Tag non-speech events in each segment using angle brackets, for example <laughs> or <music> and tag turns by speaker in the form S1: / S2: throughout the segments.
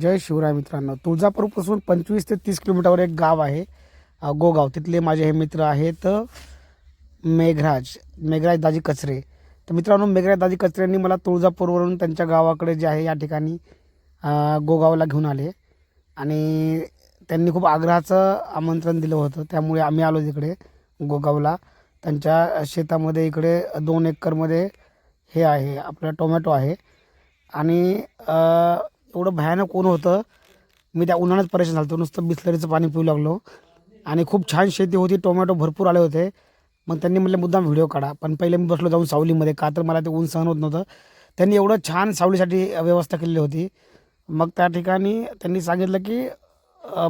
S1: जय शिवराय मित्रांनो. तुळजापूरपासून पंचवीस ते तीस किलोमीटरवर एक गाव आहे गोगाव. तिथले माझे हे मित्र आहेत मेघराज मेघराज दाजी कचरे. तर मित्रांनो मेघराज दाजी कचऱ्यांनी मला तुळजापूरवरून त्यांच्या गावाकडे जे आहे या ठिकाणी गोगावला घेऊन आले. आणि त्यांनी खूप आग्रहाचं आमंत्रण दिलं होतं. त्यामुळे आम्ही आलो तिकडे गोगावला. त्यांच्या शेतामध्ये इकडे दोन एकरमध्ये हे आहे आपलं टोमॅटो आहे. आणि एवढं भयानक ऊन होतं. मी त्या उन्हाळ्यात परेशान झालो नुसतं बिस्लरीचं पाणी पिऊ लागलो. आणि खूप छान शेती होती. टोमॅटो भरपूर आले होते. मग त्यांनी म्हटलं मुद्दाम व्हिडिओ काढा. पण पहिले मी बसलो जाऊन सावलीमध्ये. का तर मला ते ऊन सहन होत नव्हतं. त्यांनी एवढं छान सावलीसाठी व्यवस्था केलेली होती. मग त्या ठिकाणी त्यांनी सांगितलं की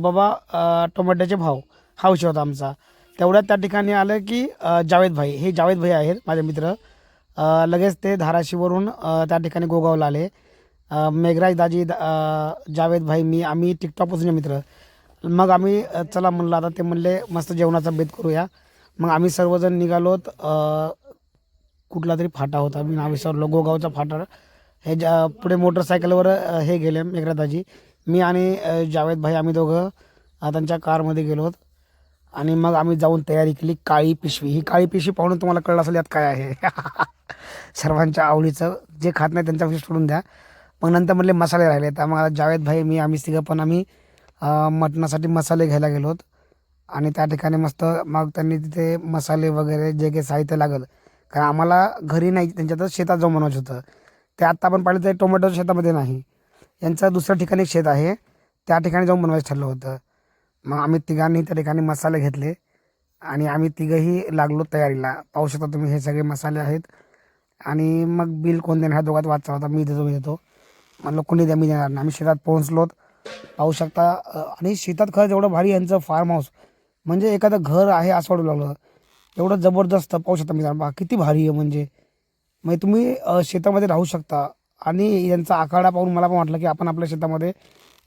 S1: बाबा टोमॅटोचे भाव हा विषय होता आमचा. तेवढ्यात त्या ठिकाणी आलं की जावेदभाई जावेद भाई. हे जावेद भाई आहेत माझे मित्र. लगेच ते धाराशीवरून त्या ठिकाणी गोगावला आले. मेघराज दाजी जावेद भाई मी आम्ही टिकटॉकपासून मित्र. मग आम्ही चला म्हणलं आता ते म्हणले मस्त जेवणाचा बेत करूया. मग आम्ही सर्वजण निघालोत कुठला तरी फाटा होता. मी नाव विसरलो गोगावचा फाटा. हे ज्या पुढे मोटरसायकलवर हे गेले मेघराज दाजी. मी आणि जावेद भाई आम्ही दोघं त्यांच्या कारमध्ये गेलोत. आणि मग आम्ही जाऊन तयारी केली काळी पिशवी. ही काळी पिशवी पाहून तुम्हाला कळलं असेल यात काय आहे. <laughs> सर्वांच्या आवडीचं जे खात नाही त्यांच्या सोडून द्या. मग नंतर म्हटले मसाले राहिले. तर मग जावेद भाई मी आम्ही तिघं पण आम्ही मटणासाठी मसाले घ्यायला गेलो होत. आणि त्या ठिकाणी मस्त मग त्यांनी तिथे मसाले वगैरे जे काही साहित्य लागलं. कारण आम्हाला घरी नाही त्यांच्यातच शेतात जाऊन बनवायचं होतं. ते आत्ता आपण पाहिलं तर टोमॅटोच्या शेतामध्ये नाही. यांचं दुसऱ्या ठिकाणी शेत आहे. त्या ठिकाणी जाऊन बनवायचं ठरलं होतं. मग आम्ही तिघांनी त्या ठिकाणी मसाले घेतले. आणि आम्ही तिघंही लागलो तयारीला. पाहू शकता तुम्ही हे सगळे मसाले आहेत. आणि मग बिल कोण देणार ह्या दोघात वाचचा होता. मी देतो मी देतो म्हणलं कोणी द्या मी देणार नाही. आम्ही शेतात पोहोचलोत. पाहू शकता आणि शेतात खरंच एवढं भारी यांचं फार्म हाऊस म्हणजे एखादं घर आहे असं वाटू लागलं. एवढं जबरदस्त पाहू शकता मी बा किती भारी आहे म्हणजे. म्हणजे तुम्ही शेतामध्ये राहू शकता. आणि यांचा आखाडा पाहून मला पण वाटलं की आपण आपल्या शेतामध्ये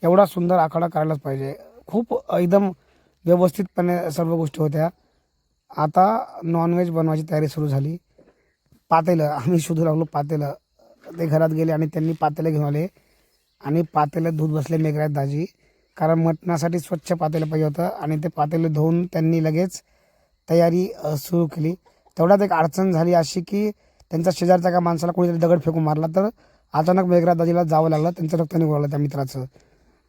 S1: एवढा सुंदर आखाडा करायलाच पाहिजे. खूप एकदम व्यवस्थितपणे सर्व गोष्टी होत्या. आता नॉनव्हेज बनवायची तयारी सुरू झाली. पातेलं आम्ही शोधू लागलो पातेलं. ते घरात गेले आणि त्यांनी पातेलं घेऊन आले. आणि पातेलं धुत बसले मेघराज दाजी. कारण मटणासाठी स्वच्छ पातेलं पाहिजे होतं आणि ते पातेलं धुवून त्यांनी लगेच तयारी सुरू केली. तेवढ्यात एक अडचण झाली अशी की त्यांच्या शेजारच्या एका माणसाला कोणीतरी दगड फेकून मारला तर अचानक मेघराज दाजीला जावं लागलं. त्यांचं रक्त निघू लागलं त्या मित्राचं.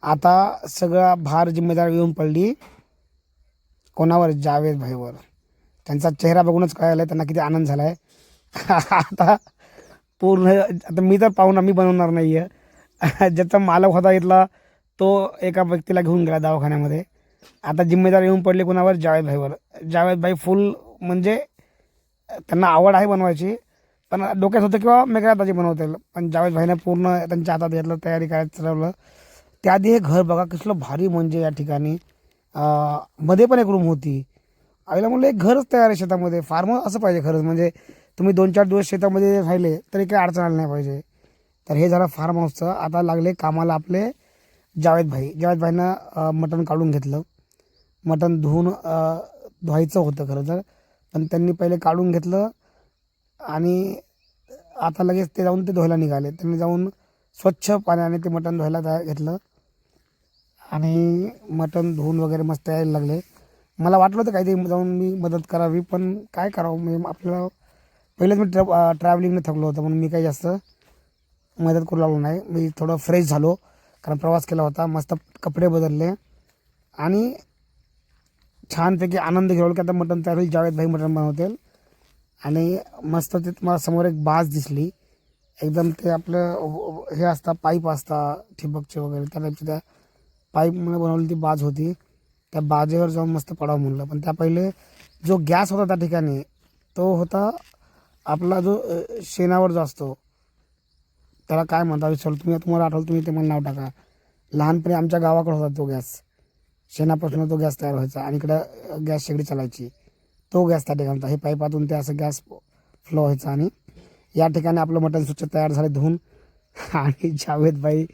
S1: आता सगळा भार जिम्मेदार येऊन पडली कोणावर? जावेद भाईवर. त्यांचा चेहरा बघूनच कळायला त्यांना किती आनंद झाला आहे <laughs> आता पूर्ण आता मी तर पाहुणा मी बनवणार नाही आहे <laughs> ज्याचा मालक होता इथला तो एका व्यक्तीला घेऊन गेला दवाखान्यामध्ये. आता जिम्मेदार येऊन पडली कुणावर? जावेद भाईवर. जावेद भाई फुल म्हणजे त्यांना आवड आहे बनवायची पण डोक्यात होतं किंवा मेघरादाजी बनवतील पण जावेद भाईने पूर्ण त्यांच्या हातात घेतलं तयारी करायचं ठरवलं. त्याआधी हे घर बघा कसलं भारी म्हणजे या ठिकाणी. मध्ये पण एक रूम होती. आईला म्हणलं एक घरच तयार आहे शेतामध्ये. फार्म असं पाहिजे खरंच. म्हणजे तुम्ही दोन चार दिवस शेतामध्ये राहिले तरी काही अडचण आली नाही पाहिजे. तर हे झालं फार्म हाऊसचं आता लागले कामाला आपले जावेद भाई. जावेद भाईनं मटण काढून घेतलं. मटण धुवून धुवायचं होतं खरं तर. पण त्यांनी पहिले काढून घेतलं आणि आता लगेच ते जाऊन ते धुवायला निघाले. त्यांनी जाऊन स्वच्छ पाण्याने ते मटण धुवायला तयार घेतलं. आणि मटण धुवून वगैरे मस्त यायला लागले. मला वाटलं होतं काहीतरी जाऊन मी मदत करावी पण काय करावं? म्हणजे आपल्याला पहिलेच मी ट्रॅ ट्रॅव्हलिंगने थकलो होतो म्हणून मी काही जास्त मदत करू लागलो नाही. मी थोडं फ्रेश झालो कारण प्रवास केला होता मस्त कपडे बदलले आणि छानपैकी आनंद घेऊन की आता मटण तयार होईल जावेद भाई मटण बनवतील. आणि मस्त ते मला समोर एक बाज दिसली. एकदम ते आपलं हे असता पाईप असता ठिबकचे वगैरे त्या टाईपच्या त्या पाईपमुळे बनवलेली ती बाज होती. त्या बाजेवर जाऊन मस्त पडावं म्हणलं. पण त्या पहिले जो गॅस होता त्या ठिकाणी तो होता आपला जो शेणावर जो असतो त्याला काय म्हणता विचारलं तुम्ही तुम्हाला आठवलं तुम्ही ते मला नाव टाका. लहानपणी आमच्या गावाकडे होता तो गॅस. शेणापासून तो गॅस तयार व्हायचा आणि इकडं गॅस शेगडी चालायची. तो गॅस त्या ठिकाणी होता. हे पाईपातून ते असं गॅस फ्लो व्हायचा आणि या ठिकाणी आपलं मटण स्वच्छ तयार झालं धुवून. आणि जावेद बाई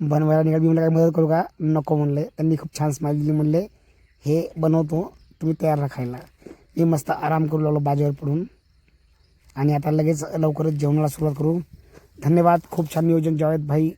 S1: बनवायला निघाल. मी म्हणलं काय मदत करू का? नको म्हणले. त्यांनी खूप छान स्माईल दिली. म्हणले हे बनवतो तुम्ही तयार राखायला मी मस्त आराम करू लागलो बाजेवर पडून. आणि आता लगेच लवकरच जेवणाला सुरुवात करू. धन्यवाद. खूप छान नियोजन जावेद भाई